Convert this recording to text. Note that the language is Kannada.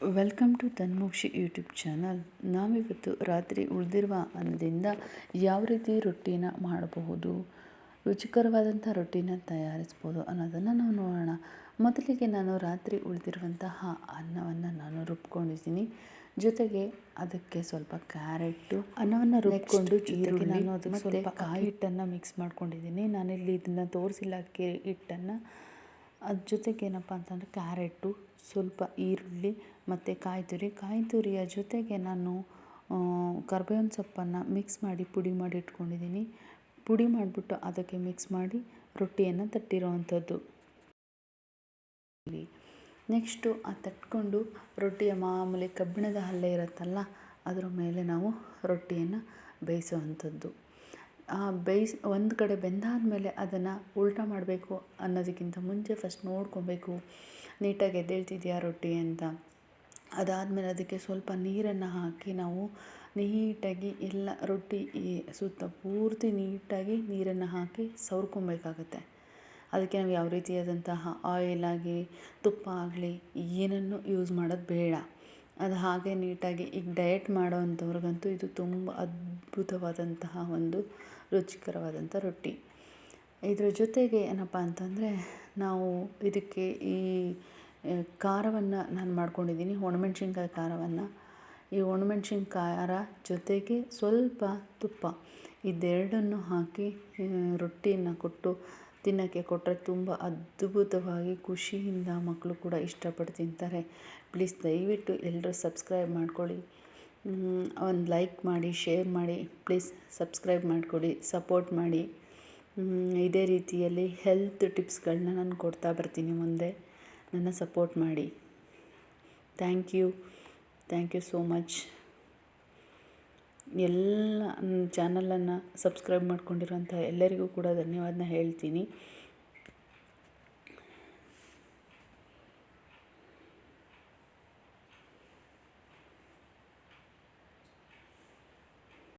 Welcome to Tanmokshi YouTube channel. ನಾವಿವತ್ತು ರಾತ್ರಿ ಉಳಿದಿರುವ ಅನ್ನದಿಂದ ಯಾವ ರೀತಿ ರೊಟ್ಟಿನ ಮಾಡಬಹುದು ರುಚಿಕರವಾದಂಥ ರೊಟ್ಟಿನ ತಯಾರಿಸ್ಬೋದು ಅನ್ನೋದನ್ನು ನಾವು ನೋಡೋಣ. ಮೊದಲಿಗೆ ನಾನು ರಾತ್ರಿ ಉಳಿದಿರುವಂತಹ ಅನ್ನವನ್ನು ನಾನು ರುಬ್ಕೊಂಡಿದ್ದೀನಿ. ಜೊತೆಗೆ ಅದಕ್ಕೆ ಸ್ವಲ್ಪ ಕ್ಯಾರೆಟ್ಟು ಅನ್ನವನ್ನು ರುಬ್ಕೊಂಡು ಜೊತೆಗೆ ನಾನು ಅದಕ್ಕೆ ಸ್ವಲ್ಪ ಕಾಯಿ ಹಿಟ್ಟನ್ನು ಮಿಕ್ಸ್ ಮಾಡ್ಕೊಂಡಿದ್ದೀನಿ. ನಾನಿಲ್ಲಿ ಇದನ್ನು ತೋರಿಸಿಲ್ಲ ಅಕ್ಕಿ ಹಿಟ್ಟನ್ನು. ಅದ್ರ ಜೊತೆಗೆ ಏನಪ್ಪ ಅಂತಂದರೆ ಕ್ಯಾರೆಟು, ಸ್ವಲ್ಪ ಈರುಳ್ಳಿ ಮತ್ತು ಕಾಯಿ ತುರಿ ಕಾಯಿ ತುರಿಯ ಜೊತೆಗೆ ನಾನು ಕರ್ಬೇವಿನ ಸೊಪ್ಪನ್ನು ಮಿಕ್ಸ್ ಮಾಡಿ ಪುಡಿ ಮಾಡಿ ಇಟ್ಕೊಂಡಿದ್ದೀನಿ. ಪುಡಿ ಮಾಡಿಬಿಟ್ಟು ಅದಕ್ಕೆ ಮಿಕ್ಸ್ ಮಾಡಿ ರೊಟ್ಟಿಯನ್ನು ತಟ್ಟಿರೋ ಅಂಥದ್ದು ನೆಕ್ಸ್ಟು ಆ ತಟ್ಕೊಂಡು ರೊಟ್ಟಿಯ ಮಾಮೂಲಿ ಕಬ್ಬಿಣದ ಹಲ್ಲೆ ಇರುತ್ತಲ್ಲ, ಅದರ ಮೇಲೆ ನಾವು ರೊಟ್ಟಿಯನ್ನು ಬೇಯಿಸೋ ಅಂಥದ್ದು ಬೇಯಿಸಿ, ಒಂದು ಕಡೆ ಬೆಂದಾದಮೇಲೆ ಅದನ್ನು ಉಲ್ಟಾ ಮಾಡಬೇಕು ಅನ್ನೋದಕ್ಕಿಂತ ಮುಂಚೆ ಫಸ್ಟ್ ನೋಡ್ಕೊಬೇಕು. ನೀಟಾಗಿ ಎದ್ದೇಳ್ತಿದೆಯಾ ರೊಟ್ಟಿ ಅಂತ. ಅದಾದಮೇಲೆ ಅದಕ್ಕೆ ಸ್ವಲ್ಪ ನೀರನ್ನು ಹಾಕಿ ನಾವು ನೀಟಾಗಿ ಎಲ್ಲ, ರೊಟ್ಟಿ ಈ ಸುತ್ತ ಪೂರ್ತಿ ನೀಟಾಗಿ ನೀರನ್ನು ಹಾಕಿ ಸವರ್ಕೊಬೇಕಾಗತ್ತೆ. ಅದಕ್ಕೆ ನಾವು ಯಾವ ರೀತಿಯಾದಂತಹ ಆಯಿಲ್ ಆಗಲಿ ತುಪ್ಪ ಆಗಲಿ ಏನನ್ನು ಯೂಸ್ ಮಾಡೋದು ಬೇಡ. ಅದು ಹಾಗೆ ನೀಟಾಗಿ ಈಗ ಡಯಟ್ ಮಾಡೋವಂಥವ್ರಿಗಂತೂ ಇದು ತುಂಬ ಅದ್ಭುತವಾದಂತಹ ಒಂದು ರುಚಿಕರವಾದಂಥ ರೊಟ್ಟಿ. ಇದರ ಜೊತೆಗೆ ಏನಪ್ಪ ಅಂತಂದರೆ ನಾವು ಇದಕ್ಕೆ ಈ ಖಾರವನ್ನು ನಾನು ಮಾಡ್ಕೊಂಡಿದ್ದೀನಿ, ಒಣಮೆಣ್ಸಿನ್ಕಾಯಿ ಖಾರವನ್ನು. ಈ ಒಣಮೆಣ್ಸಿನ ಖಾರ ಜೊತೆಗೆ ಸ್ವಲ್ಪ ತುಪ್ಪ. ಇದೆರಡನ್ನು ಹಾಕಿ ರೊಟ್ಟಿಯನ್ನು ಕೊಟ್ಟು ತಿನ್ನೋಕ್ಕೆ ಕೊಟ್ಟರೆ ತುಂಬ ಅದ್ಭುತವಾಗಿ ಖುಷಿಯಿಂದ ಮಕ್ಕಳು ಕೂಡ ಇಷ್ಟಪಟ್ಟು ತಿಂತಾರೆ. ಪ್ಲೀಸ್ ದಯವಿಟ್ಟು ಎಲ್ಲರೂ ಸಬ್ಸ್ಕ್ರೈಬ್ ಮಾಡ್ಕೊಳ್ಳಿ. ಒಂದು ಲೈಕ್ ಮಾಡಿ ಶೇರ್ ಮಾಡಿ ಪ್ಲೀಸ್ ಸಬ್ಸ್ಕ್ರೈಬ್ ಮಾಡಿಕೊಡಿ ಸಪೋರ್ಟ್ ಮಾಡಿ. ಇದೇ ರೀತಿಯಲ್ಲಿ ಹೆಲ್ತ್ ಟಿಪ್ಸ್ಗಳನ್ನ ನಾನು ಕೊಡ್ತಾ ಬರ್ತೀನಿ ಮುಂದೆ. ನನ್ನ ಸಪೋರ್ಟ್ ಮಾಡಿ. Thank you thank you so much ಎಲ್ಲ ಚಾನಲನ್ನು ಸಬ್ಸ್ಕ್ರೈಬ್ ಮಾಡ್ಕೊಂಡಿರೋಂಥ ಎಲ್ಲರಿಗೂ ಕೂಡ ಧನ್ಯವಾದನ ಹೇಳ್ತೀನಿ.